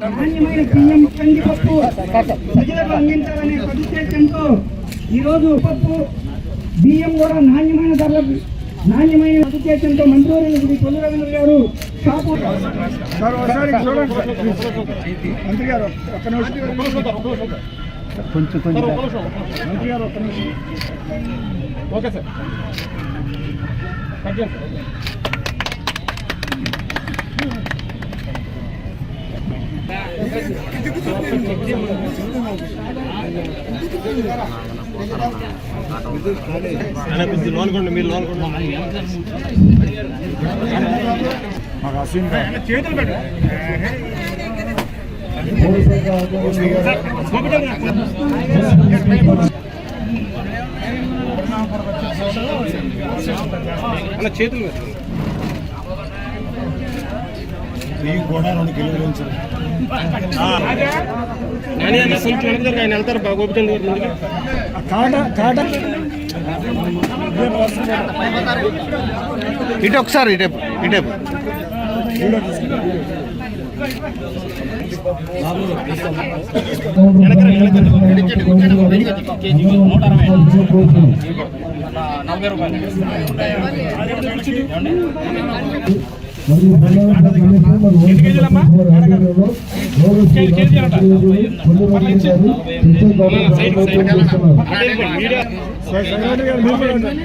నాణ్యమైన బియ్యం కందిపప్పు ప్రజలకు అందించాలనే సదుద్దేశంతో ఈరోజు పప్పు బియ్యం కూడా నాణ్యమైన ధరలకు నాణ్యమైన సదుద్దేశంతో మంత్రివర్యులు శ్రీ కొల్లు రవీంద్ర గారు సార్ ఒకసారి చూడండి మంత్రి గారు ఒక్క నిమిషం కొంచెం కొంచెం మంత్రి గారు ఒక్క నిమిషం ఓకే సార్ కొంచెం లోన్ కొండ మీరు లోన్ కొండ పెట్టు అలా చేతులు ఈ కూడా రెండు కిలోలు కొంచెం ఆయన వెళ్తారు గోపిచంద్ గారు ముందుగా కాట కాట. ఇటు ఒకసారి ఇటేపు ఇటేపు ఎనిమిది రూపాయలు వెనక్కి వెళ్ళండి.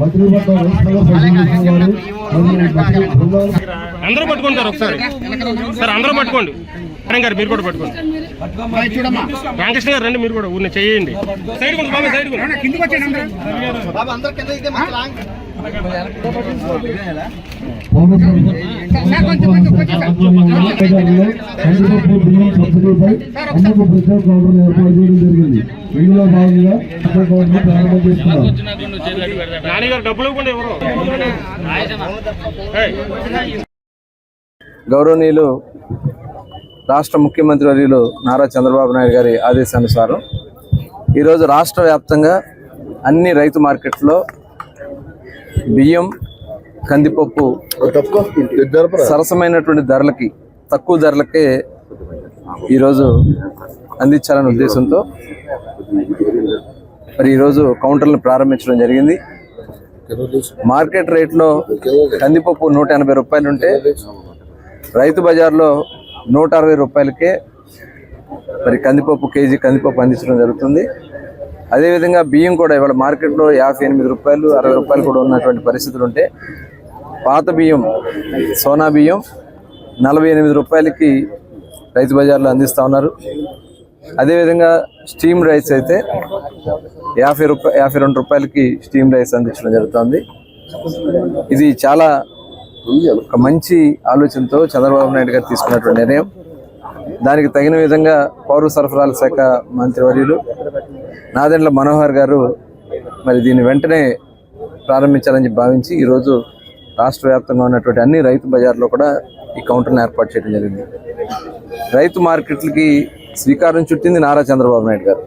మంత్రి అందరూ పట్టుకోండి సార్ ఒకసారి. సార్ అందరూ పట్టుకోండి. కరణ్ గారు మీరు కూడా పట్టుకోండి. రామకృష్ణ గారు రండి మీరు కూడా ఊరిని చేయండి సైడ్ కొంచెం బాబా సైడ్ కొంచెం. కందిపప్పు బియ్యం సబ్సిడీపై అమ్మకు ప్రత్యేక కౌంటర్లు ఏర్పాటు చేయడం జరిగింది ఇందులో భాగంగా ప్రత్యేక ప్రారంభం చేస్తున్నారు గౌరవనీయులు రాష్ట్ర ముఖ్యమంత్రి వర్యులు నారా చంద్రబాబు నాయుడు గారి ఆదేశానుసారం ఈరోజు రాష్ట్ర వ్యాప్తంగా అన్ని రైతు మార్కెట్లో బియ్యం కందిపప్పు సరసమైనటువంటి ధరలకి తక్కువ ధరలకే ఈరోజు అందించాలనే ఉద్దేశంతో మరి ఈరోజు కౌంటర్లను ప్రారంభించడం జరిగింది. మార్కెట్ రేట్లో కందిపప్పు నూట ఎనభై రూపాయలు ఉంటే రైతు బజార్లో నూట అరవై రూపాయలకే మరి కందిపప్పు కేజీ కందిపప్పు అందించడం జరుగుతుంది. అదేవిధంగా బియ్యం కూడా ఇవాళ మార్కెట్లో యాభై ఎనిమిది రూపాయలు అరవై రూపాయలు కూడా ఉన్నటువంటి పరిస్థితులు ఉంటే పాత బియ్యం సోనా బియ్యం నలభై ఎనిమిది రూపాయలకి రైతు బజార్లో అందిస్తూ ఉన్నారు. అదేవిధంగా స్టీమ్ రైస్ అయితే యాభై రూపాయ యాభై రెండు రూపాయలకి స్టీమ్ రైస్ అందించడం జరుగుతుంది. ఇది చాలా ఒక మంచి ఆలోచనతో చంద్రబాబు నాయుడు గారు తీసుకున్నటువంటి నిర్ణయం. దానికి తగిన విధంగా పౌర సరఫరాల శాఖ మంత్రివర్యులు నాదెండ్ల మనోహర్ గారు మరి దీన్ని వెంటనే ప్రారంభించాలని భావించి ఈరోజు రాష్ట్ర వ్యాప్తంగా ఉన్నటువంటి అన్ని రైతు బజార్లో కూడా ఈ కౌంటర్ను ఏర్పాటు చేయడం జరిగింది. రైతు మార్కెట్లకి శ్రీకారం చుట్టింది నారా చంద్రబాబు నాయుడు గారు.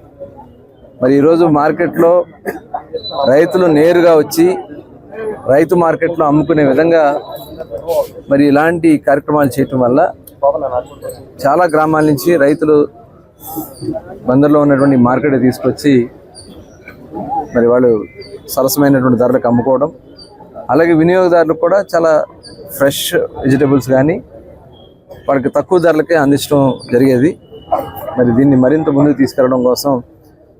మరి ఈరోజు మార్కెట్లో రైతులు నేరుగా వచ్చి రైతు మార్కెట్లో అమ్ముకునే విధంగా మరి ఇలాంటి కార్యక్రమాలు చేయటం వల్ల చాలా గ్రామాల నుంచి రైతులు బందర్లో ఉన్నటువంటి మార్కెట్ తీసుకొచ్చి మరి వాళ్ళు సరసమైనటువంటి ధరలకు అమ్ముకోవడం అలాగే వినియోగదారులకు కూడా చాలా ఫ్రెష్ వెజిటబుల్స్ కానీ వాళ్ళకి తక్కువ ధరలకే అందించడం జరిగేది. మరి దీన్ని మరింత ముందుకు తీసుకెళ్ళడం కోసం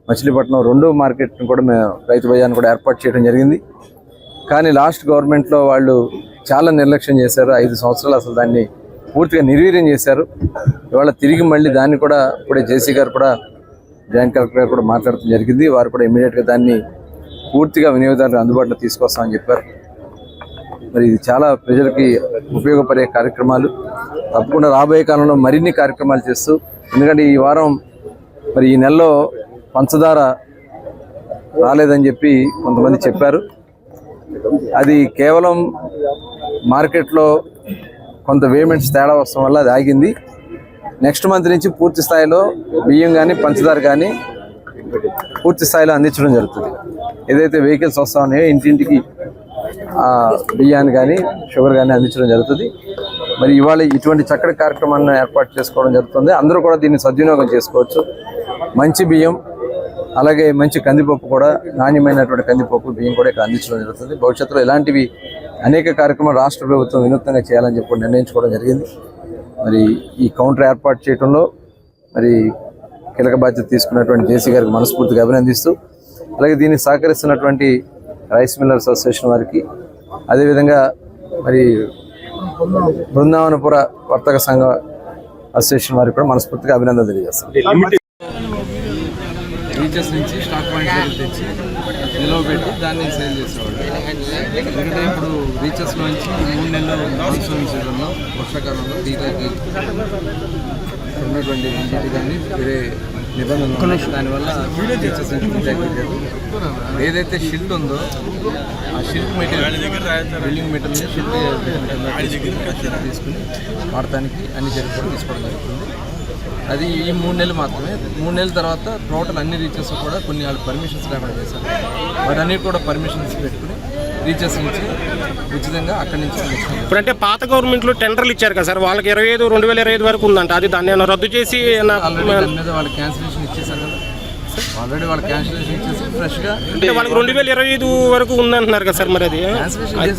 మచిలీపట్నం రెండో మార్కెట్ను కూడా మేము రైతు బజార్ని కూడా ఏర్పాటు చేయడం జరిగింది. కానీ లాస్ట్ గవర్నమెంట్లో వాళ్ళు చాలా నిర్లక్ష్యం చేశారు. ఐదు సంవత్సరాలు అసలు దాన్ని పూర్తిగా నిర్వీర్యం చేశారు. ఇవాళ తిరిగి మళ్ళీ దాన్ని కూడా ఇప్పుడే జేసీ గారు కూడా జాయింట్ కలెక్టర్ గారు కూడా మాట్లాడటం జరిగింది. వారు కూడా ఇమీడియట్గా దాన్ని పూర్తిగా వినియోగదారులు అందుబాటులో తీసుకొస్తామని చెప్పారు. మరి ఇది చాలా ప్రజలకి ఉపయోగపడే కార్యక్రమాలు. తప్పకుండా రాబోయే కాలంలో మరిన్ని కార్యక్రమాలు చేస్తూ ఎందుకంటే ఈ వారం మరి ఈ నెలలో పంచదార రాలేదని చెప్పి కొంతమంది చెప్పారు. అది కేవలం మార్కెట్లో కొంత వేమెంట్స్ తేడా వస్తాం వల్ల అది ఆగింది. నెక్స్ట్ మంత్ నుంచి పూర్తి స్థాయిలో బియ్యం కానీ పంచదార కానీ పూర్తి స్థాయిలో అందించడం జరుగుతుంది. ఏదైతే వెహికల్స్ వస్తా ఉన్నాయో ఇంటింటికి బియ్యాన్ని కానీ షుగర్ కానీ అందించడం జరుగుతుంది. మరి ఇవాళ ఇటువంటి చక్కటి కార్యక్రమాన్ని ఏర్పాటు చేసుకోవడం జరుగుతుంది. అందరూ కూడా దీన్ని సద్వినియోగం చేసుకోవచ్చు. మంచి బియ్యం అలాగే మంచి కందిపప్పు కూడా నాణ్యమైనటువంటి కందిపప్పు బియ్యం కూడా ఇక్కడ అందించడం జరుగుతుంది. భవిష్యత్తులో ఇలాంటివి అనేక కార్యక్రమాలు రాష్ట్ర ప్రభుత్వం వినూత్నంగా చేయాలని చెప్పి నిర్ణయించుకోవడం జరిగింది. మరి ఈ కౌంటర్ ఏర్పాటు చేయడంలో మరి కీలక బాధ్యత తీసుకున్నటువంటి జేసీ గారికి మనస్ఫూర్తిగా అభినందిస్తూ అలాగే దీనికి సహకరిస్తున్నటువంటి రైస్ మిల్లర్స్ అసోసియేషన్ వారికి అదేవిధంగా మరి బృందావనపుర వర్తక సంఘ అసోసియేషన్ వారికి కూడా మనస్ఫూర్తిగా అభినందన తెలియజేస్తాం రీచెస్ నుంచి స్టాక్ పాయింట్స్ దగ్గర తెచ్చి నిల్వ పెట్టి దాన్ని సేల్ చేసేవాళ్ళు ఎందుకంటే ఇప్పుడు రీచెస్ నుంచి మూడు నెలలు మాన్సూన్ సీజన్లో వర్షాకాలంలో టీకాకి ఉన్నటువంటి ఇంటికి కానీ వేరే నిబంధనలు. దానివల్ల రీచెస్ నుంచి ఏదైతే షిల్డ్ ఉందో ఆ shield material building material shield తీసుకుని వాడటానికి అన్ని చర్యలు తీసుకోవడం జరుగుతుంది. అది ఈ మూడు నెలలు మాత్రమే. మూడు నెలల తర్వాత టోటల్ అన్ని రీచెస్ కూడా కొన్ని వాళ్ళు పర్మిషన్స్ లేకుండా చేశారు. వాటి అన్నిటి కూడా పర్మిషన్స్ పెట్టుకుని రీచెస్ నుంచి ఉచితంగా అక్కడి నుంచి ఇప్పుడు అంటే పాత గవర్నమెంట్లో టెండర్లు ఇచ్చారు కదా సార్ వాళ్ళకి ఇరవై ఐదు రెండు వేల ఇరవై ఐదు వరకు ఉందంట. అది దాన్ని ఏమైనా రద్దు చేసి మీద వాళ్ళు క్యాన్సిలేషన్ ఇచ్చేసారు కదా ఆల్రెడీ వాళ్ళు క్యాన్సిలేషన్ ఇచ్చేసి ఫ్రెష్గా అంటే వాళ్ళకి రెండు వేల ఇరవై ఐదు వరకు ఉందంటున్నారు కదా సార్ మరి అది?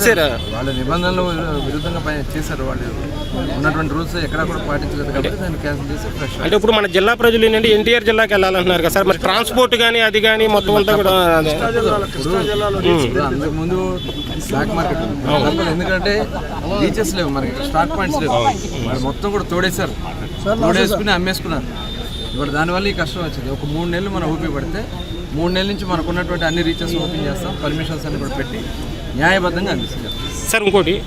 సార్. వాళ్ళ నిబంధనలు విరు- విరుద్ధంగా పని చేశారు వాళ్ళు. ఉన్నటువంటి రూల్స్ ఎక్కడా కూడా పాటించలేదు కాబట్టి దాన్ని క్యాన్సిల్ చేసి ఫ్రెష్ అంటే ఇప్పుడు మన జిల్లా ప్రజలు ఏంటంటే ఎన్టీఆర్ జిల్లాకి వెళ్ళాలంటున్నారు కదా సార్. మరి ట్రాన్స్పోర్ట్ కానీ అది కానీ మొత్తం అంతా కూడా అంతకు ముందు బ్లాక్ మార్కెట్ ఎందుకంటే బీచెస్ లేవు మనకి స్టాక్ పాయింట్స్ లేవు. మరి మొత్తం కూడా తోడేశారు. తోడేసుకుని అమ్మేసుకున్నారు. ఇప్పుడు దానివల్ల ఈ కష్టం వచ్చింది. ఒక మూడు నెలలు మనం ఊపి పడితే మూడు నెలల నుంచి మనకు ఉన్నటువంటి అన్ని రీచెస్ ఓపెన్ చేస్తాం పర్మిషన్స్ అన్ని కూడా పెట్టి న్యాయబద్ధంగా అందిస్తాం. సార్ ఇంకోటి